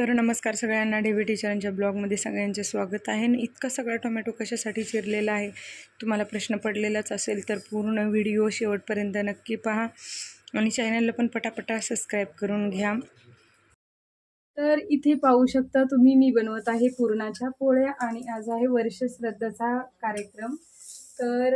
तर नमस्कार सगळ्यांना डेव्ही टीचरांच्या ब्लॉगमध्ये सगळ्यांचे स्वागत आहे. आणि इतका सगळा टोमॅटो कशासाठी चिरलेला आहे तुम्हाला प्रश्न पडलेलाच असेल तर पूर्ण व्हिडिओ शेवटपर्यंत नक्की पहा. आणि चॅनलला पण पटापटा सबस्क्राईब करून घ्या. तर इथे पाहू शकता तुम्ही मी बनवत आहे पुरणाच्या पोळ्या आणि आज आहे वर्षश्रद्धाचा कार्यक्रम. तर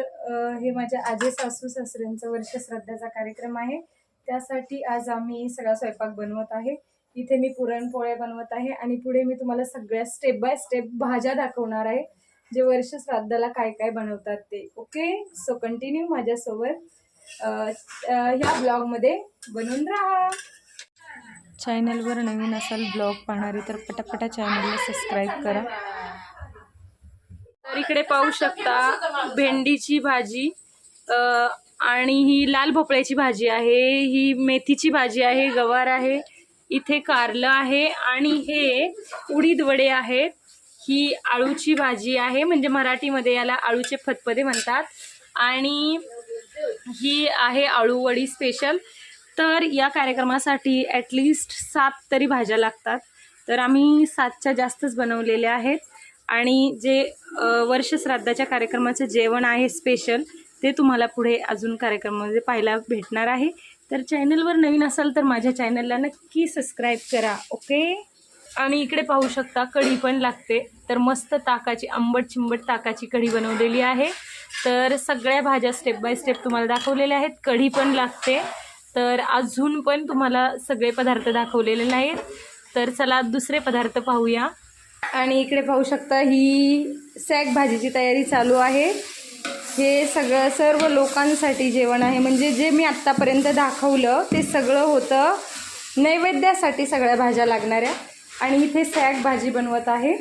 हे माझ्या आजे सासू सासऱ्यांचा वर्षश्रद्धाचा कार्यक्रम आहे. त्यासाठी आज आम्ही सगळा स्वयंपाक बनवत आहे. इथे मी पुरणपोळ्या बनवत आहे आणि पुढे मी तुम्हाला सगळ्या स्टेप बाय स्टेप भाज्या दाखवणार आहे. जे वर्ष श्राद्धाला काय काय बनवतात ते. ओके सो कंटिन्यू माझ्यासोबत. ह्या ब्लॉगमध्ये बनवून राहा. चॅनलवर नवीन असाल ब्लॉग पाहणारे तर पटापटा चॅनलला सबस्क्राईब करा. तर इकडे पाहू शकता भेंडीची भाजी आणि ही लाल भोपळ्याची भाजी आहे ही मेथीची भाजी आहे गवार आहे. इथे कारलं आहे आणि हे उडीद वडे आहेत. ही आळूची भाजी आहे म्हणजे मराठीमध्ये याला आळूचे फतपदे म्हणतात. आणि ही आहे आळूवडी स्पेशल तर या कार्यक्रमासाठी ॲटलिस्ट सात तरी भाज्या लागतात. तर आम्ही सातच्या जास्तच बनवलेल्या आहेत. आणि जे अ, वर्ष श्राद्धाच्या कार्यक्रमाचं जेवण आहे स्पेशल ते तुम्हाला पुढे अजून कार्यक्रमामध्ये पाहायला भेटणार आहे. तर चॅनलवर नवीन असाल तर माझ्या चॅनलला नक्की सबस्क्राईब करा ओके आणि इकडे पाहू शकता कढी पण लागते. तर मस्त ताकाची आंबट चिंबट ताकाची कढी बनवलेली आहे. तर सगळ्या भाज्या स्टेप बाय स्टेप तुम्हाला दाखवलेल्या आहेत. कढी पण लागते. तर अजून पण तुम्हाला सगळे पदार्थ दाखवलेले नाहीत. तर चला दुसरे पदार्थ पाहूया. आणि इकडे पाहू शकता ही सॅक भाजीची तयारी चालू आहे. हे सगळं सर्व लोकांसाठी जेवण आहे. म्हणजे जे मी आत्तापर्यंत दाखवलं ते सगळं होतं नैवेद्यासाठी सगळ्या भाज्या लागणाऱ्या. आणि इथे सॅक भाजी बनवत आहे.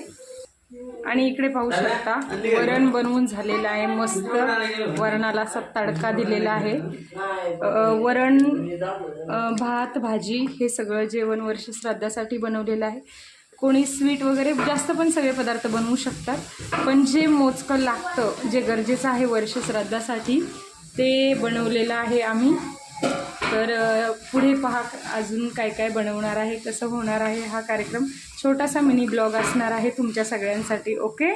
आणि इकडे पाहू शकता वरण बनवून झालेलं आहे. मस्त वरणाला असा तडका दिलेला आहे. वरण भात भाजी हे सगळं जेवण वर्ष श्राद्धासाठी बनवलेलं आहे. कोणी स्वीट वगैरे जास्त पण सगळे पदार्थ बनवू शकतात. पण जे मोजकं लागतं जे गरजेचं आहे वर्ष श्राद्धासाठी ते बनवलेलं आहे आम्ही. तर पुढे पहा अजून काय काय बनवणार आहे कसं होणार आहे हा कार्यक्रम. छोटासा मिनी ब्लॉग असणार आहे तुमच्या सगळ्यांसाठी ओके?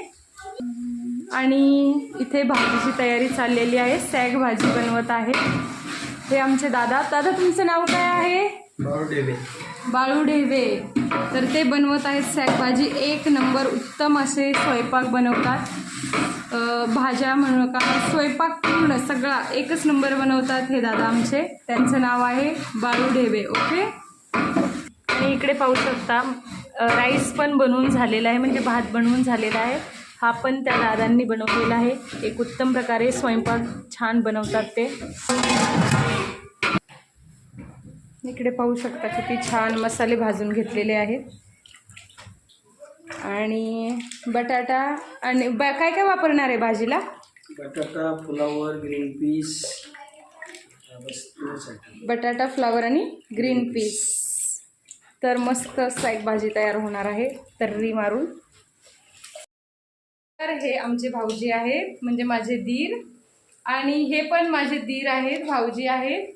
आणि इथे भाजीची तयारी चाललेली आहे सॅग भाजी बनवत आहे. हे आमचे दादा. दादा तुमचं नाव काय आहे? बाळू ढेवे तर ते बनवत आहेत सॅग भाजी एक नंबर उत्तम असे स्वयंपाक बनवतात. भाज्या म्हणू का स्वयंपाक पूर्ण सगळा एकच नंबर बनवतात हे दादा आमचे. त्यांचं नाव आहे बाळू ढेवे ओके? आणि इकडे पाहू शकता राईस पण बनवून झालेला आहे म्हणजे भात बनवून झालेला आहे. हा पण त्या दादांनी बनवलेला आहे. एक उत्तम प्रकारे स्वयंपाक छान बनवतात ते. इकडे पाहू शकता किती छान मसाले भाजून घेतलेले आहेत. आणि बटाटा आणि ब काय काय वापरणार आहे भाजीला? बटाटा फ्लावर ग्रीन पीस बटाटा फ्लावर आणि ग्रीन पीस तर मस्त असा एक भाजी तयार होणार आहे तर्री मारून. तर हे आमचे भाऊजी आहेत म्हणजे माझे दीर. आणि हे पण माझे दीर आहेत भाऊजी आहेत.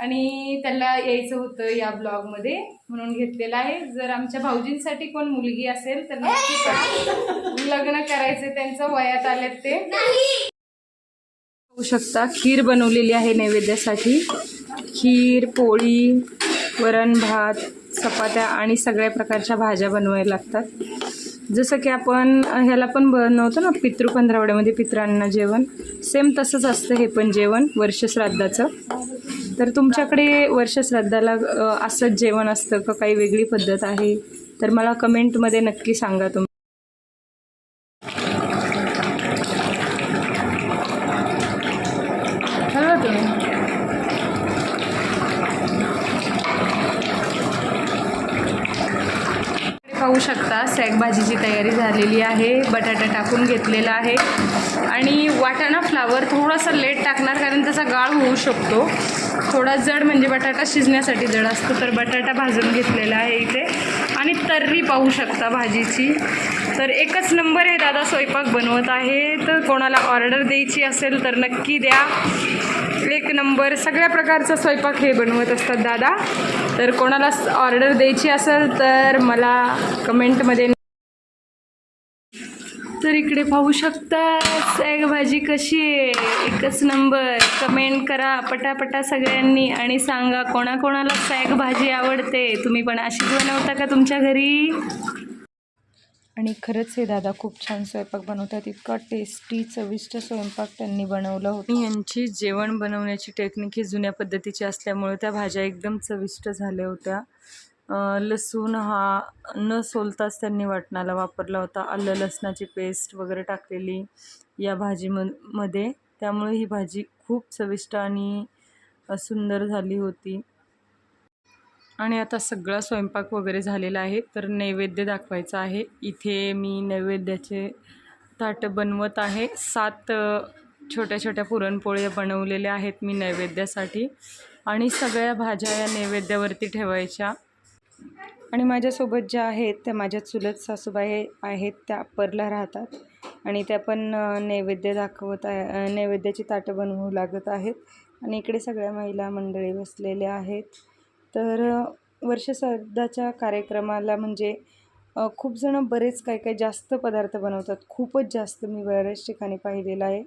आणि त्याला यायचं होतं या ब्लॉगमध्ये म्हणून घेतलेलं आहे. जर आमच्या भाऊजींसाठी कोण मुलगी असेल तर नक्की. लग्न करायचे त्यांचं वयात आलेत ते. होऊ शकता खीर बनवलेली आहे नैवेद्यासाठी. खीर पोळी वरण भात चपात्या आणि सगळ्या प्रकारच्या भाज्या बनवायला लागतात. जसं की आपण ह्याला पण बनवतो ना पितृ पंधरावड्यामध्ये पित्रांना जेवण. सेम तसंच असतं हे पण जेवण वर्ष श्राद्धाचं तर तुमच्याकडे वर्षश्राद्धाला असंच जेवण असतं का? काही वेगळी पद्धत आहे? तर मला कमेंटमध्ये नक्की सांगा तुम्ही. तुम्ही पाहू शकता सॅग भाजीची तयारी झालेली आहे बटाटा टाकून घेतलेला आहे. आणि वाटाणा फ्लावर थोडासा लेट टाकणार कारण त्याचा गाळ होऊ शकतो. थोडा जड म्हणजे बटाटा शिजण्यासाठी जड असतो तर बटाटा भाजून घेतलेला आहे इथे. आणि तर्री पाहू शकता भाजीची. तर एकच नंबर हे दादा स्वयंपाक बनवत आहे. तर कोणाला ऑर्डर द्यायची असेल तर नक्की द्या. एक नंबर सगळ्या प्रकारचा स्वयंपाक हे बनवत असतात दादा. तर कोणाला ऑर्डर द्यायची असेल तर मला कमेंटमध्ये तर इकडे पाहू शकता सॅग भाजी कशी आहे? एकच नंबर कमेंट करा पटापटा सगळ्यांनी आणि सांगा कोणाकोणाला सॅग भाजी आवडते. तुम्ही पण अशीच बनवता का तुमच्या घरी? आणि खरंच हे दादा खूप छान स्वयंपाक बनवतात. इतका टेस्टी चविष्ट स्वयंपाक त्यांनी बनवला होता. यांची जेवण बनवण्याची टेक्निक ही जुन्या पद्धतीची असल्यामुळे त्या भाज्या एकदम चविष्ट झाल्या होत्या. लसूण हा न सोलताच त्यांनी वाटणाला वापरला होता. आलं लसणाची पेस्ट वगैरे टाकलेली या भाजीममध्ये. त्यामुळे ही भाजी खूप चविष्ट आणि सुंदर झाली होती. आणि आता सगळा स्वयंपाक वगैरे झालेला आहे. तर नैवेद्य दाखवायचा आहे. इथे मी नैवेद्याचे ताट बनवत आहे. सात छोट्या छोट्या पुरणपोळ्या बनवलेल्या आहेत मी नैवेद्यासाठी. आणि सगळ्या भाज्या या नैवेद्यावरती ठेवायच्या. आणि माझ्यासोबत ज्या आहेत त्या माझ्या चुलत सासूबाई आहेत त्या अप्परला राहतात. आणि त्या पण नैवेद्य दाखवत आहे नैवेद्याची ताटं बनवू लागत आहेत. आणि इकडे सगळ्या महिला मंडळी बसलेल्या आहेत. तर अ, वर्षश्राद्धाच्या कार्यक्रमाला म्हणजे खूप जणं बरेच काय काय जास्त पदार्थ बनवतात. खूपच जास्त मी बऱ्याच ठिकाणी पाहिलेलं आहे.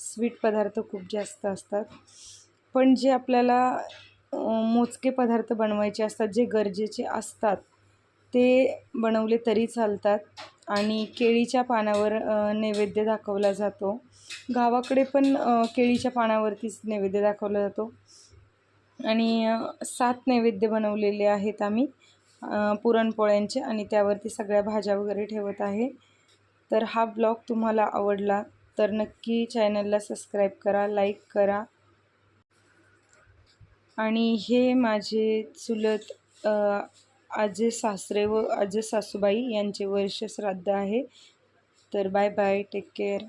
स्वीट पदार्थ खूप जास्त असतात. पण जे आपल्याला मोजके पदार्थ बनवायचे असतात जे गरजेचे असतात ते बनवले तरी चालतात. आणि केळीच्या पानावर नैवेद्य दाखवला जातो. गावाकडे पण केळीच्या पानावरतीच नैवेद्य दाखवला जातो. आणि सात नैवेद्य बनवलेले आहेत आम्ही पुरणपोळ्यांचे आणि त्यावरती सगळ्या भाज्या वगैरे ठेवत आहे. तर हा ब्लॉग तुम्हाला आवडला तर नक्की चॅनलला सबस्क्राईब करा लाईक करा आणि हे माझे चुलत आजे सासरे व आजे सासूबाई यांचे वर्ष श्राद्ध आहे. तर बाय बाय टेक केअर.